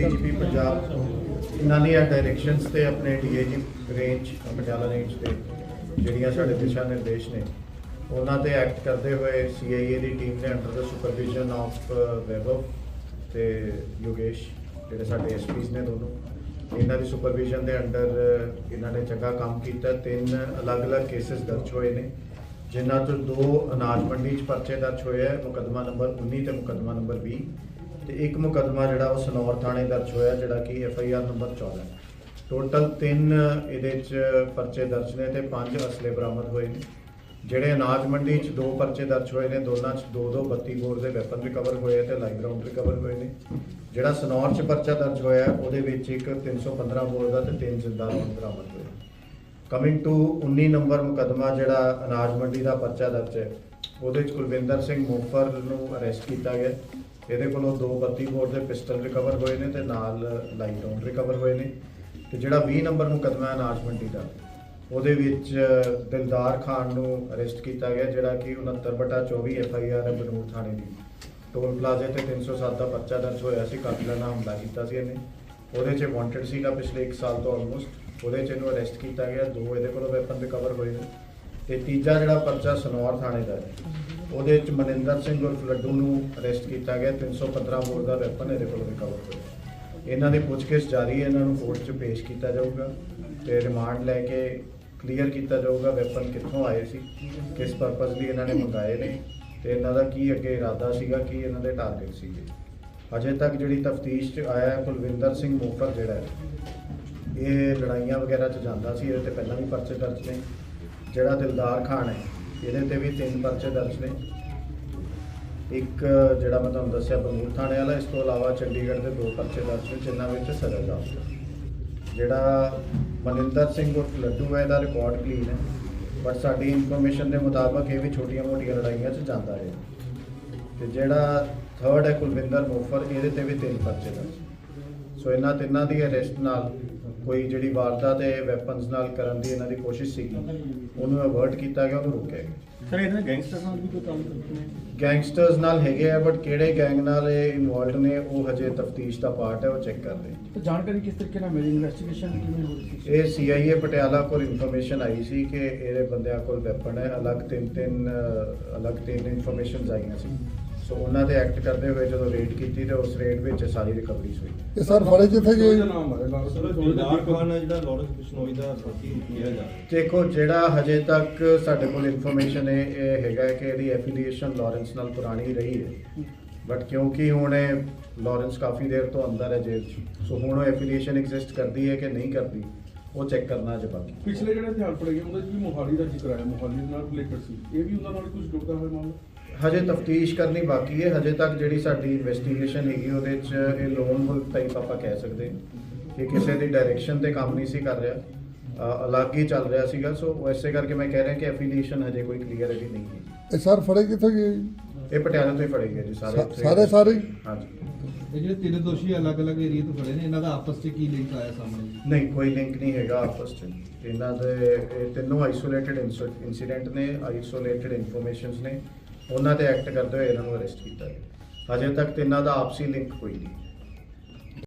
DGP Punjab ਤੋਂ ਇਹਨਾਂ ਦੀਆਂ ਡਾਇਰੈਕਸ਼ਨਸ ਤੇ ਆਪਣੇ ਡੀਏਜੀ ਰੇਂਜ ਪਟਿਆਲਾ ਰੇਂਜ ਤੇ ਜਿਹੜੀਆਂ ਸਾਡੇ ਦਿਸ਼ਾ ਨਿਰਦੇਸ਼ ਨੇ, ਉਹਨਾਂ ਤੇ ਐਕਟ ਕਰਦੇ ਹੋਏ ਸੀਆਈਏ ਦੀ ਟੀਮ ਨੇ ਅੰਡਰ ਦਾ ਸੁਪਰਵਿਜ਼ਨ ਆਫ ਵੈਭਵ ਤੇ ਯੋਗੇਸ਼, ਜਿਹੜੇ ਸਾਡੇ ਐਸਪੀਸ ਨੇ ਦੋਨੋਂ, ਇਹਨਾਂ ਦੀ ਸੁਪਰਵਿਜ਼ਨ ਦੇ ਅੰਡਰ ਇਹਨਾਂ ਨੇ ਚੰਗਾ ਕੰਮ ਕੀਤਾ। ਤਿੰਨ ਅਲੱਗ-ਅਲੱਗ ਕੇਸਸ ਦਰਜ ਹੋਏ ਨੇ, ਜਿਨ੍ਹਾਂ ਤੋਂ ਦੋ ਅਨਾਜ ਮੰਡੀ 'ਚ ਪਰਚੇ ਦਰਜ ਹੋਏ ਹੈ ਮੁਕੱਦਮਾ ਨੰਬਰ 19 ਤੇ ਮੁਕੱਦਮਾ ਨੰਬਰ 20 ਤੇ ਇੱਕ ਮੁਕੱਦਮਾ ਜਿਹੜਾ ਉਹ ਸਨੌਰ ਥਾਣੇ ਦਰਜ ਹੋਇਆ, ਜਿਹੜਾ ਕਿ F I R number 14 total ਤਿੰਨ ਇਹਦੇ 'ਚ ਪਰਚੇ ਦਰਜ ਨੇ ਤੇ ਪੰਜ ਅਸਲੇ ਬਰਾਮਦ ਹੋਏ ਨੇ। ਜਿਹੜੇ ਅਨਾਜ ਮੰਡੀ 'ਚ ਦੋ ਪਰਚੇ ਦਰਜ ਹੋਏ ਨੇ, ਦੋਨਾਂ 'ਚ ਦੋ ਦੋ 32 ਬੋਰ ਦੇ ਵੈਪਨ ਰਿਕਵਰ ਹੋਏ ਤੇ ਲਾਈਵ ਰਾਉਂਡ ਰਿਕਵਰ ਹੋਏ ਨੇ। ਜਿਹੜਾ ਸਨੌਰ 'ਚ ਪਰਚਾ ਦਰਜ ਹੋਇਆ, ਉਹਦੇ ਵਿੱਚ ਇੱਕ 315 ਬੋਰ ਦਾ ਤੇ ਤਿੰਨ ਜਿੰਦਾ ਰੌਂਦ ਬਰਾਮਦ ਹੋਏ ਕਮਿੰਗ ਟੂ 19 ਨੰਬਰ ਮੁਕੱਦਮਾ ਜਿਹੜਾ ਅਨਾਜ ਮੰਡੀ ਦਾ ਪਰਚਾ ਦਰਜ ਹੈ, ਉਹਦੇ 'ਚ ਕੁਲਵਿੰਦਰ ਸਿੰਘ ਮੋਫਰ ਨੂੰ ਅਰੈਸਟ ਕੀਤਾ ਗਿਆ। ਇਹਦੇ ਕੋਲੋਂ ਦੋ 32 ਬੋਰ ਦੇ ਪਿਸਟਲ ਰਿਕਵਰ ਹੋਏ ਨੇ ਤੇ ਨਾਲ ਲਾਈਵ ਰਾਉਂਡ ਰਿਕਵਰ ਹੋਏ ਨੇ। ਤੇ ਜਿਹੜਾ 20 ਨੰਬਰ ਮੁਕੱਦਮਾ ਅਨਾਜ ਮੰਡੀ ਦਾ, ਉਹਦੇ ਵਿੱਚ ਦਿਲਦਾਰ ਖਾਨ ਨੂੰ ਅਰੈਸਟ ਕੀਤਾ ਗਿਆ, ਜਿਹੜਾ ਕਿ 69 ਬਟਾ 24 ਐਫ ਆਈ ਆਰ ਹੈ ਬਨੂਰ ਥਾਣੇ ਦੀ। ਟੋਲ ਪਲਾਜ਼ੇ ਤੇ 307 ਦਾ ਪਰਚਾ ਦਰਜ ਹੋਇਆ ਸੀ ਕਾਤਲਾਨਾ ਹਮਲਾ ਕੀਤਾ ਸੀ ਇਹਨੇ। ਉਹਦੇ 'ਚ ਵਾਂਟਡ ਸੀਗਾ ਪਿਛਲੇ 1 ਸਾਲ ਤੋਂ ਆਲਮੋਸਟ ਉਹਦੇ 'ਚ ਇਹਨੂੰ ਅਰੈਸਟ ਕੀਤਾ ਗਿਆ। ਦੋ ਇਹਦੇ ਕੋਲੋਂ ਵੈਪਨ ਰਿਕਵਰ ਹੋਏ ਨੇ। ਤੇ ਤੀਜਾ ਜਿਹੜਾ ਪਰਚਾ ਸਨੌਰ ਥਾਣੇ ਦਾ ਹੈ। ਉਹਦੇ 'ਚ ਮਨਿੰਦਰ ਸਿੰਘ ਉਰਫ ਲੱਡੂ ਨੂੰ ਅਰੈਸਟ ਕੀਤਾ ਗਿਆ 315 ਬੋਰ ਦਾ ਵੈਪਨ ਇਹਦੇ ਕੋਲ ਰਿਕਵਰ ਹੋਇਆ। ਇਹਨਾਂ ਦੀ ਪੁੱਛਗਿੱਛ ਜਾਰੀ ਹੈ, ਇਹਨਾਂ ਨੂੰ ਕੋਰਟ 'ਚ ਪੇਸ਼ ਕੀਤਾ ਜਾਊਗਾ ਤੇ ਰਿਮਾਂਡ ਲੈ ਕੇ ਕਲੀਅਰ ਕੀਤਾ ਜਾਊਗਾ ਵੈਪਨ ਕਿੱਥੋਂ ਆਏ ਸੀ, ਕਿਸ ਪਰਪਸ ਲਈ ਇਹਨਾਂ ਨੇ ਮੰਗਾਏ ਨੇ ਤੇ ਇਹਨਾਂ ਦਾ ਕੀ ਅੱਗੇ ਇਰਾਦਾ ਸੀਗਾ, ਕੀ ਇਹਨਾਂ ਦੇ ਟਾਰਗੇਟ ਸੀਗੇ। ਅਜੇ ਤੱਕ ਜਿਹੜੀ ਤਫਤੀਸ਼ 'ਚ ਆਇਆ ਹੈ, ਕੁਲਵਿੰਦਰ ਸਿੰਘ ਮੋਫਰ ਜਿਹੜਾ ਹੈ, ਇਹ ਲੜਾਈਆਂ ਵਗੈਰਾ 'ਚ ਜਾਂਦਾ ਸੀ, ਇਹਦੇ ਤੇ ਪਹਿਲਾਂ ਵੀ ਪਰਚੇ ਦਰਜ ਨੇ। ਜਿਹੜਾ ਦਿਲਦਾਰ ਖਾਨ ਹੈ ਇਹਦੇ ਤੇ ਵੀ ਤਿੰਨ ਪਰਚੇ ਦਰਜ ਨੇ। ਇੱਕ ਜਿਹੜਾ ਮੈਂ ਤੁਹਾਨੂੰ ਦੱਸਿਆ ਬਨੂੜ ਥਾਣੇ ਵਾਲਾ, ਇਸ ਤੋਂ ਇਲਾਵਾ ਚੰਡੀਗੜ੍ਹ ਦੇ ਦੋ ਪਰਚੇ ਦਰਜ ਨੇ, ਜਿਨ੍ਹਾਂ ਵਿੱਚ ਸਜ਼ਾ ਦਾ ਜਿਹੜਾ ਮਨਿੰਦਰ ਸਿੰਘ ਉਰਫ ਲੱਡੂ ਹੈ, ਇਹਦਾ ਰਿਕਾਰਡ ਕਲੀਨ ਹੈ। ਬਟ ਸਾਡੀ ਇਨਫੋਰਮੇਸ਼ਨ ਦੇ ਮੁਤਾਬਕ ਇਹ ਵੀ ਛੋਟੀਆਂ-ਮੋਟੀਆਂ ਲੜਾਈਆਂ 'ਚ ਜਾਂਦਾ ਹੈ ਤੇ ਜਿਹੜਾ ਥਰਡ ਹੈ ਕੁਲਵਿੰਦਰ ਮੋਫਰ, ਇਹਦੇ ਤੇ ਵੀ ਤਿੰਨ ਪਰਚੇ ਦਰਜ ਸੋ ਇਹਨਾਂ ਤਿੰਨਾਂ ਦੀ ਅਰੈਸਟ ਨਾਲ ਕੋਈ ਜਿਹੜੀ ਵਾਰਦਾਤ ਹੈ ਵੈਪਨਸ ਨਾਲ ਕਰਨ ਦੀ ਇਹਨਾਂ ਦੀ ਕੋਸ਼ਿਸ਼ ਸੀਗੀ ਉਹਨੂੰ ਅਵਰਟ ਕੀਤਾ ਗਿਆ ਉਹਨੂੰ ਰੋਕਿਆ ਗਿਆ। ਸਰ ਇਹਨਾਂ ਗੈਂਗਸਟਰ ਨਾਲ ਵੀ ਕੋਈ ਕੰਮ ਕਰਦੇ ਨੇ? ਗੈਂਗਸਟਰਸ ਨਾਲ ਹੈਗੇ ਆ ਬਟ ਕਿਹੜੇ ਗੈਂਗ ਨਾਲ ਇਹ ਇਨਵੋਲਡ ਨੇ ਉਹ ਹਜੇ ਤਫਤੀਸ਼ ਦਾ ਪਾਰਟ ਹੈ ਉਹ ਚੈੱਕ ਕਰ ਰਹੇ ਤਾਂ ਜਾਣਕਾਰੀ ਕਿਸ ਤਰੀਕੇ ਨਾਲ ਮਿਲੀ? ਇਨਵੈਸਟੀਗੇਸ਼ਨ ਕਿਵੇਂ ਹੋ ਰਹੀ ਸੀ? ਇਹ ਸੀਆਈਏ ਪਟਿਆਲਾ ਕੋਲ ਇਨਫੋਰਮੇਸ਼ਨ ਆਈ ਸੀ ਕਿ ਇਹਦੇ ਬੰਦਿਆਂ ਕੋਲ ਵੈਪਨ ਹੈ ਅਲੱਗ ਤਿੰਨ ਤਿੰਨ ਅਲੱਗ ਤਿੰਨ ਇਨਫੋਰਮੇਸ਼ਨਸ ਆਈਆਂ ਸੀ। ਸੋ ਉਹਨਾਂ ਤੇ ਐਕਟ ਕਰਦੇ ਹੋਏ ਜਦੋਂ ਰੇਡ ਕੀਤੀ ਤੇ ਉਸ ਰੇਡ ਵਿੱਚ ਸਾਰੀ ਰਿਕਵਰੀਜ਼ ਹੋਈ ਇਹ ਸਰ ਫੜੇ ਕਿੱਥੇ ਗਏ ਸਰ ਦਿਲਦਾਰ ਖਾਨ ਹੈ ਜਿਹੜਾ ਲਾਰੈਂਸ ਬਿਸ਼ਨੋਈ ਦਾ ਸਾਥੀ ਕਿਹਾ ਜਾ ਦੇਖੋ ਜਿਹੜਾ ਹਜੇ ਤੱਕ ਸਾਡੇ ਕੋਲ ਇਨਫੋਰਮੇਸ਼ਨ ਹੈ ਇਹ ਹੈਗਾ ਕਿ ਇਹਦੀ ਐਫੀਲੀਏਸ਼ਨ ਲਾਰੈਂਸ ਨਾਲ ਪੁਰਾਣੀ ਰਹੀ ਹੈ ਬਟ ਕਿਉਂਕਿ ਹੁਣ ਇਹ ਲਾਰੈਂਸ ਕਾਫੀ ਦੇਰ ਤੋਂ ਅੰਦਰ ਹੈ ਜੇਲ੍ਹ 'ਚ ਸੋ ਹੁਣ ਉਹ ਐਫੀਲੀਏਸ਼ਨ ਐਗਜ਼ਿਸਟ ਕਰਦੀ ਹੈ ਕਿ ਨਹੀਂ ਕਰਦੀ ਉਹ ਚੈੱਕ ਕਰਨਾ ਅਜੇ ਬਾਕੀ ਪਿਛਲੇ ਜਿਹੜੇ ਧਿਆਨ ਪੜੇ ਗਏ ਉਹਦੇ ਚ ਵੀ ਮੋਹਾਲੀ ਦਾ ਜ਼ਿਕਰ ਆਇਆ ਮੋਹਾਲੀ ਨਾਲ ਰਿਲੇਟਡ ਸੀ ਇਹ ਵੀ ਉਹਨਾਂ ਨਾਲ ਕੁਝ ਜੁੜਦਾ ਹੋਇਆ ਮਾਮਲਾ ਹਜੇ ਤਫਤੀਸ਼ ਕਰਨੀ ਬਾਕੀ ਹੈ ਹਜੇ ਤੱਕ ਜਿਹੜੀ ਸਾਡੀ ਇਨਵੈਸਟੀਗੇਸ਼ਨ ਹੈਗੀ ਉਹਦੇ 'ਚ ਇਹ ਲੋਨ ਵੁਲਫ ਟਾਈਪ ਆਪਾਂ ਕਹਿ ਸਕਦੇ ਕਿ ਕਿਸੇ ਦੀ ਡਾਇਰੈਕਸ਼ਨ ਤੇ ਕੰਮ ਨਹੀਂ ਸੀ ਕਰ ਰਿਹਾ ਅਲੱਗ ਹੀ ਚੱਲ ਰਿਹਾ ਸੀਗਾ ਸੋ ਐਸੇ ਕਰਕੇ ਮੈਂ ਕਹਿ ਰਿਹਾ ਕਿ ਐਫੀਲੀਏਸ਼ਨ ਹਜੇ ਕੋਈ ਕਲੀਅਰਿਟੀ ਨਹੀਂ ਹੈ। ਇਹ ਸਰ ਫੜੇ ਕਿੱਥੇ ਗਏ? ਇਹ ਪਟਿਆਲਾ ਤੋਂ ਹੀ ਫੜੇ ਗਏ ਜੀ ਸਾਰੇ ਸਾਰੇ ਸਾਰੇ ਹੀ? ਹਾਂਜੀ। ਇਹ ਜਿਹੜੇ ਤਿੰਨ ਦੋਸ਼ੀ ਅਲੱਗ-ਅਲੱਗ ਏਰੀਆ ਤੋਂ ਫੜੇ ਨੇ ਇਹਨਾਂ ਦਾ ਆਪਸ 'ਚ ਕੀ ਲਿੰਕ ਆਇਆ ਸਾਹਮਣੇ? ਨਹੀਂ ਕੋਈ ਲਿੰਕ ਨਹੀਂ ਹੈਗਾ ਆਪਸ 'ਚ। ਇਹਨਾਂ ਦੇ ਇਹ ਤਿੰਨੋਂ ਆਈਸੋਲੇਟਡ ਇਨਸੀਡੈਂਟ ਨੇ ਆਈਸੋਲੇਟਡ ਇਨਫੋਰਮੇਸ਼ਨਸ ਨੇ। ਉਹਨਾਂ ਤੇ ਐਕਟ ਕਰਦੇ ਹੋਏ ਇਹਨਾਂ ਨੂੰ ਅਰੈਸਟ ਕੀਤਾ ਗਿਆ। ਹਜੇ ਤੱਕ ਤਿੰਨਾਂ ਦਾ ਆਪਸੀ ਲਿੰਕ ਕੋਈ ਨਹੀਂ।